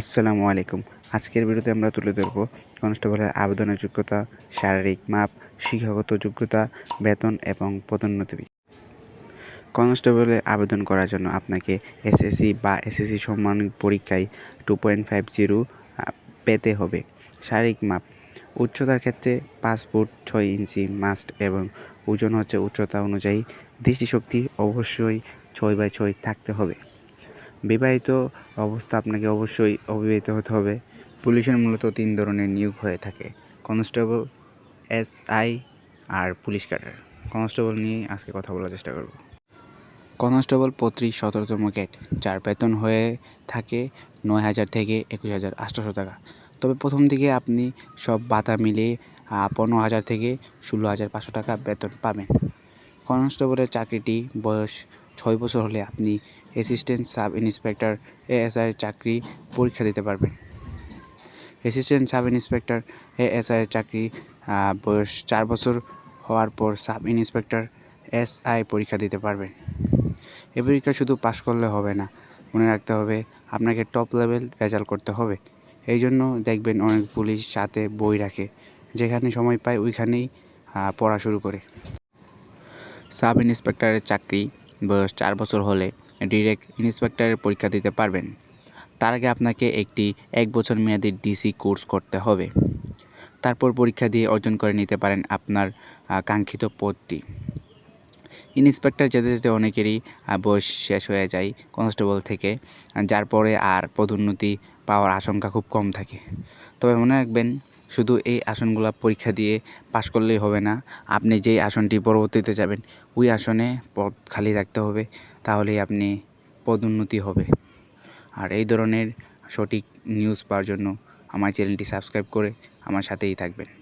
আসসালামু আলাইকুম। আজকের ভিডিওতে আমরা তুলে ধরব কনস্টেবলের আবেদনের যোগ্যতা, শারীরিক মাপ, শিক্ষাগত যোগ্যতা, বেতন এবং পদোন্নতি। কনস্টেবলের আবেদন করার জন্য আপনাকে এসএসসি বা এসএসসি সম্মান পরীক্ষায় টু পয়েন্ট ফাইভ জিরো পেতে হবে। শারীরিক মাপ, উচ্চতার ক্ষেত্রে পাঁচ ফুট ছয় ইঞ্চি মাস্ট এবং ওজন হচ্ছে উচ্চতা অনুযায়ী দৃষ্টিশক্তি অবশ্যই ছয় বাই ছয় থাকতে হবে। বিবাহিত অবস্থা আপনাকে অবশ্যই অবিবাহিত হতে হবে। পুলিশের মূলত তিন ধরনের নিয়োগ হয়ে থাকে, কনস্টেবল এসআই আর পুলিশ ক্যাডার। কনস্টেবল নিয়ে আজকে কথা বলার চেষ্টা করব। কনস্টেবল প্রতি সতেরোতম গেট, যার বেতন হয়ে থাকে নয় হাজার থেকে একুশ হাজার আটশোশো টাকা। তবে প্রথম দিকে আপনি সব বাতা মিলিয়ে পনেরো হাজার থেকে ষোলো হাজার পাঁচশো টাকা বেতন পাবেন। কনস্টেবলের চাকরিটি বয়স ছয় বছর হলে আপনি অ্যাসিস্ট্যান্ট সাব ইন্সপেক্টর এএসআই চাকরি পরীক্ষা দিতে পারবেন অ্যাসিস্ট্যান্ট সাব ইন্সপেক্টর এএসআই চাকরি বয়স চার বছর হওয়ার পর সাব ইন্সপেক্টর এসআই পরীক্ষা দিতে পারবেন এ পরীক্ষা শুধু পাশ করলে হবে না, মনে রাখতে হবে আপনাকে টপ লেভেল রেজাল্ট করতে হবে। এই জন্য দেখবেন অনেক পুলিশ সাথে বই রাখে, যেখানে সময় পায় ওইখানেই পড়া শুরু করে। সাব ইন্সপেক্টরের চাকরি বয়স চার বছর হলে ডিরেক্ট ইন্সপেক্টরের পরীক্ষা দিতে পারবেন। তার আগে আপনাকে একটি এক বছর মেয়াদি ডিসি কোর্স করতে হবে। তারপর পরীক্ষা দিয়ে অর্জন করে নিতে পারেন আপনার কাঙ্ক্ষিত পদটি। ইন্সপেক্টর যেতে যেতে অনেকেরই বয়স শেষ হয়ে যায় কনস্টেবল থেকে, যার পরে আর পদোন্নতি পাওয়ার আশঙ্কা খুব কম থাকে। তবে মনে রাখবেন শুধু এই আসনগুলো পরীক্ষা দিয়ে পাশ করলেই হবে না। আপনি যেই আসনটি পরবর্তীতে যাবেন, ওই আসনে পদ খালি রাখতে হবে, তাহলেই আপনি পদোন্নতি হবে। আর এই ধরনের সঠিক নিউজ পাওয়ার জন্য আমার চ্যানেলটি সাবস্ক্রাইব করে আমার সাথেই থাকবেন।